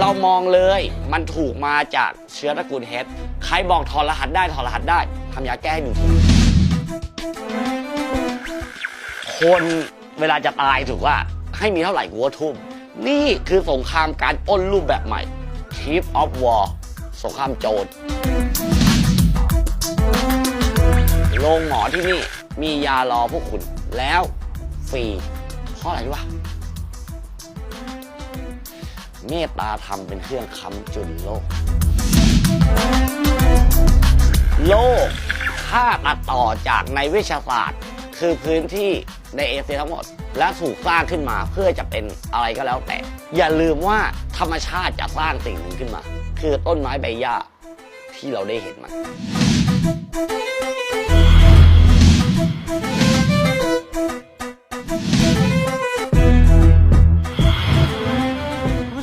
เรามองเลย มันถูกมาจากเชื้อตระกูลเฮดใครบอกถอดรหัสได้ถอดรหัสได้ทำยาแก้ให้หนึ่งทีคนเวลาจะตายถูกว่า ให้มีเท่าไหร่กูก็ทุ่ม นี่คือสงครามการปล้นรูปแบบใหม่ Chief of War สงครามโจรโรงหมอที่นี่มียารอพวกคุณแล้วฟรีเพราะอะไรรู้ปะ เมตตาธรรมเป็นเครื่องค้ำจุนโลก โลกถ้าตัดต่อจากในวิชาศาสตร์ คือพื้นที่ในเอเชียทั้งหมด และถูกสร้างขึ้นมาเพื่อจะเป็นอะไรก็แล้วแต่ อย่าลืมว่าธรรมชาติจะสร้างสิ่งหนึ่งขึ้นมา คือต้นไม้ใบหญ้าที่เราได้เห็นมัน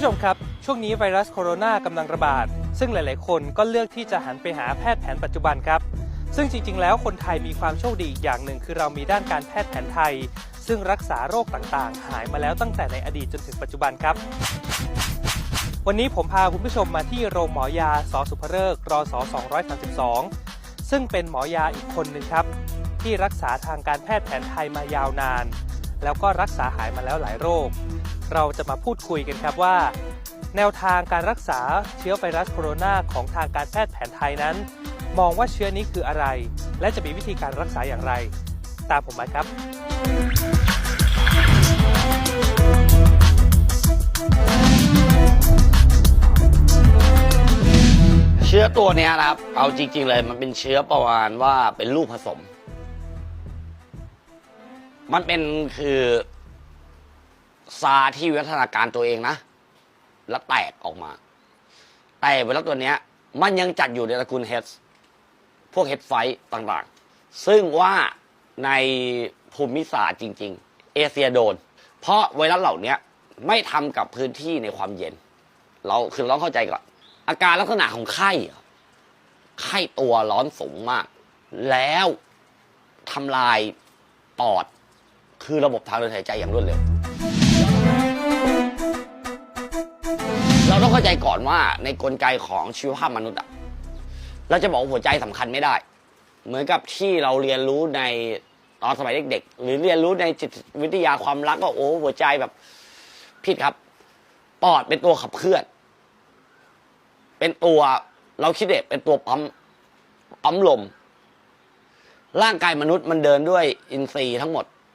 ผู้ชมครับ ช่วงนี้ไวรัสโคโรนากำลังระบาด ซึ่งหลาย ๆ คนก็เลือกที่จะหันไปหาแพทย์แผนปัจจุบันครับ ซึ่งจริง ๆ แล้วคนไทยมีความโชคดีอีกอย่างหนึ่งคือเรามีด้านการแพทย์แผนไทย ซึ่งรักษาโรคต่าง ๆ หายมาแล้วตั้งแต่ในอดีตจนถึงปัจจุบันครับ วันนี้ผมพาคุณผู้ชมมาที่โรงหมอยาสอสุภเริกรอส232 ซึ่งเป็นหมอยาอีกคนหนึ่งครับ ที่รักษาทางการแพทย์แผนไทยมายาวนาน แล้วก็รักษาหายมาแล้วหลายโรค เราจะมาพูดคุยกันครับว่า แนวทางการรักษาเชื้อไวรัสโคโรนาของทางการแพทย์แผนไทยนั้น มองว่าเชื้อนี้คืออะไร และจะมีวิธีการรักษาอย่างไร ตามผมมาครับ เชื้อตัวเนี้ยนะครับ เอาจริง ๆ เลยมันเป็นเชื้อประมาณว่าเป็นลูกผสม มันเป็นคือ ซาที่วิวัฒนาการตัวเองนะ แล้วแตกออกมา แต่ไวรัสตัวเนี้ย มันยังจัดอยู่ในตระกูลเฮดพวกเฮดไฟต์ต่างๆ ซึ่งว่าในภูมิศาสตร์จริง ๆ เอเชียโดน เพราะไวรัสเหล่าเนี้ยไม่ทำกับพื้นที่ในความเย็น เราคือราต้องเข้าใจก่อน อาการลักษณะของไข้ ไข้ตัวร้อนสูงมาก แล้วทำลายปอด คือระบบทางเดินหายใจอย่างรวดเร็ว เราต้องเข้าใจก่อนว่าในกลไกของชีวภาพมนุษย์อะเราจะบอกว่าหัวใจสำคัญไม่ได้ เหมือนกับที่เราเรียนรู้ในตอนสมัยเด็กๆ หรือเรียนรู้ในจิตวิทยาความรักว่าโอ้หัวใจแบบผิดครับ ปอดเป็นตัวขับเคลื่อน เป็นตัวเราคิดเด็กเป็นตัวปั๊มปั๊มลม ร่างกายมนุษย์มันเดินด้วยอินทรีย์ทั้งหมด